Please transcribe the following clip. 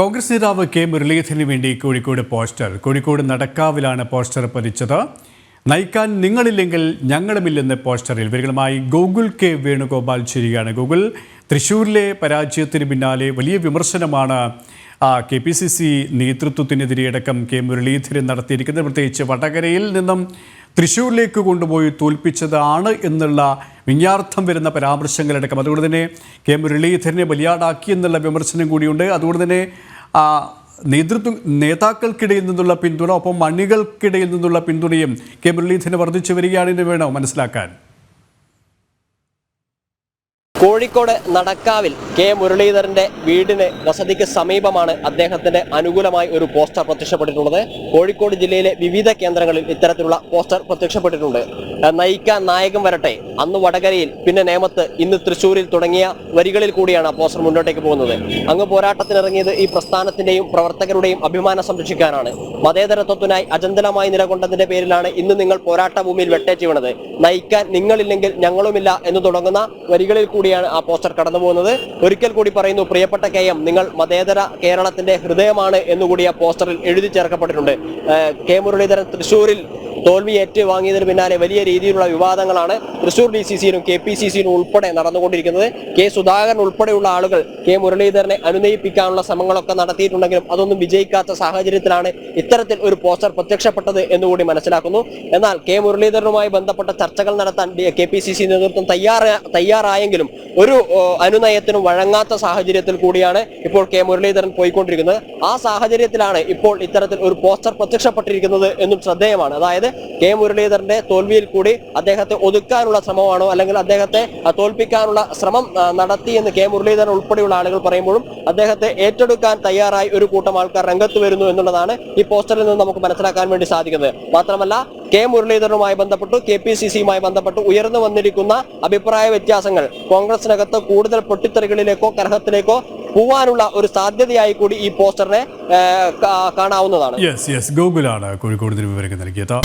കോൺഗ്രസ് നേതാവ് കെ മുരളീധരന് വേണ്ടി കോഴിക്കോട് പോസ്റ്റർ. കോഴിക്കോട് നടക്കാവിലാണ് പോസ്റ്റർ പതിച്ചത്. നയിക്കാൻ നിങ്ങളില്ലെങ്കിൽ ഞങ്ങളുമില്ലെന്ന് പോസ്റ്ററിൽ. വിവരങ്ങളുമായി ഗൂഗിൾ കെ വേണുഗോപാൽ ചേരുകയാണ്. ഗൂഗിൾ തൃശൂരിലെ പരാജയത്തിന് പിന്നാലെ വലിയ വിമർശനമാണ് കെ പി സി സി നേതൃത്വത്തിനെതിരെയടക്കം കെ മുരളീധരൻ നടത്തിയിരിക്കുന്നത്. പ്രത്യേകിച്ച് വടകരയിൽ നിന്നും തൃശൂരിലേക്ക് കൊണ്ടുപോയി തോൽപ്പിച്ചതാണ് എന്നുള്ള വിഞ്ഞാർത്ഥം വരുന്ന പരാമർശങ്ങളടക്കം. അതുകൊണ്ട് തന്നെ കെ മുരളീധരനെ ബലിയാടാക്കി എന്നുള്ള വിമർശനം കൂടിയുണ്ട്. അതുകൊണ്ട് തന്നെ നേതൃത്വ നേതാക്കൾക്കിടയിൽ നിന്നുള്ള പിന്തുണ ഒപ്പം മണികൾക്കിടയിൽ നിന്നുള്ള പിന്തുണയും കെ മുരളീധരന് വർദ്ധിച്ചു വരികയാണെന്ന് വേണോ മനസ്സിലാക്കാൻ? കോഴിക്കോട് നടക്കാവിൽ കെ മുരളീധരന്റെ വീടിന് വസതിക്ക് സമീപമാണ് അദ്ദേഹത്തിന്റെ അനുകൂലമായി ഒരു പോസ്റ്റർ പ്രത്യക്ഷപ്പെട്ടിട്ടുള്ളത്. കോഴിക്കോട് ജില്ലയിലെ വിവിധ കേന്ദ്രങ്ങളിൽ ഇത്തരത്തിലുള്ള പോസ്റ്റർ പ്രത്യക്ഷപ്പെട്ടിട്ടുണ്ട്. നയിക്കാൻ നായകൻ വരട്ടെ. അന്ന് വടകരയിൽ പിന്നെ നേമത്ത് ഇന്ന് തൃശൂരിൽ തുടങ്ങിയ വരികളിൽ കൂടിയാണ് പോസ്റ്റർ മുന്നോട്ടേക്ക് പോകുന്നത്. അങ്ങ് പോരാട്ടത്തിനിറങ്ങിയത് ഈ പ്രസ്ഥാനത്തിന്റെയും പ്രവർത്തകരുടെയും അഭിമാനം സംരക്ഷിക്കാനാണ്. മതേതരത്വത്തിനായി അചഞ്ചലമായി നിലകൊണ്ടതിന്റെ പേരിലാണ് ഇന്ന് നിങ്ങൾ പോരാട്ട ഭൂമിയിൽ വെട്ടേച്ച് വീണത് നയിക്കാൻ നിങ്ങളില്ലെങ്കിൽ ഞങ്ങളുമില്ല എന്ന് തുടങ്ങുന്ന വരികളിൽ കൂടിയാണ് ആ പോസ്റ്റർ കടന്നു പോകുന്നത് ഒരിക്കൽ കൂടി പറയുന്നു പ്രിയപ്പെട്ട കെ എം നിങ്ങൾ മതേതര കേരളത്തിന്റെ ഹൃദയമാണ് എന്നുകൂടി ആ പോസ്റ്ററിൽ എഴുതി ചേർക്കപ്പെട്ടിട്ടുണ്ട്. കെ മുരളീധരൻ തൃശൂരിൽ തോൽവി ഏറ്റുവാങ്ങിയതിന് പിന്നാലെ വലിയ രീതിയിലുള്ള വിവാദങ്ങളാണ് തൃശൂർ ഡി സി സിയിലും കെ പി സി സിയിലും ഉൾപ്പെടെ നടന്നുകൊണ്ടിരിക്കുന്നത്. കെ സുധാകരൻ ഉൾപ്പെടെയുള്ള ആളുകൾ കെ മുരളീധരനെ അനുനയിപ്പിക്കാനുള്ള ശ്രമങ്ങളൊക്കെ നടത്തിയിട്ടുണ്ടെങ്കിലും അതൊന്നും വിജയിക്കാത്ത സാഹചര്യത്തിലാണ് ഇത്തരത്തിൽ ഒരു പോസ്റ്റർ പ്രത്യക്ഷപ്പെട്ടത് എന്നുകൂടി മനസ്സിലാക്കുന്നു. എന്നാൽ കെ മുരളീധരനുമായി ബന്ധപ്പെട്ട ചർച്ചകൾ നടത്താൻ കെ പി സി സി നേതൃത്വം തയ്യാറ തയ്യാറായെങ്കിലും ഒരു അനുനയത്തിനും വഴങ്ങാത്ത സാഹചര്യത്തിൽ കൂടിയാണ് ഇപ്പോൾ കെ മുരളീധരൻ പോയിക്കൊണ്ടിരിക്കുന്നത്. ആ സാഹചര്യത്തിലാണ് ഇപ്പോൾ ഇത്തരത്തിൽ ഒരു പോസ്റ്റർ പ്രത്യക്ഷപ്പെട്ടിരിക്കുന്നത് എന്നും ശ്രദ്ധേയമാണ്. അതായത് കെ മുരളീധരന്റെ തോൽവിയിൽ കൂടി അദ്ദേഹത്തെ ഒതുക്കാനുള്ള ശ്രമമാണോ? അല്ലെങ്കിൽ അദ്ദേഹത്തെ തോൽപ്പിക്കാനുള്ള ശ്രമം നടത്തി എന്ന് കെ മുരളീധരൻ ഉൾപ്പെടെയുള്ള ആളുകൾ പറയുമ്പോഴും അദ്ദേഹത്തെ ഏറ്റെടുക്കാൻ തയ്യാറായി ഒരു കൂട്ടം ആൾക്കാർ രംഗത്ത് വരുന്നു എന്നുള്ളതാണ് ഈ പോസ്റ്ററിൽ നിന്ന് നമുക്ക് മനസ്സിലാക്കാൻ വേണ്ടി സാധിക്കുന്നത്. മാത്രമല്ല കെ മുരളീധരനുമായി ബന്ധപ്പെട്ട് കെ പി സി സിയുമായി ബന്ധപ്പെട്ട് ഉയർന്നു വന്നിരിക്കുന്ന അഭിപ്രായ വ്യത്യാസങ്ങൾ കോൺഗ്രസിനകത്ത് കൂടുതൽ പൊട്ടിത്തെറികളിലേക്കോ കലഹത്തിലേക്കോ പോവാനുള്ള ഒരു സാധ്യതയായി കൂടി ഈ പോസ്റ്ററിനെ കാണാവുന്നതാണ്. യെസ് യെസ് ഗൂഗിളാണ് കോഴിക്കോട് വിവരങ്ങൾ നൽകിയത്.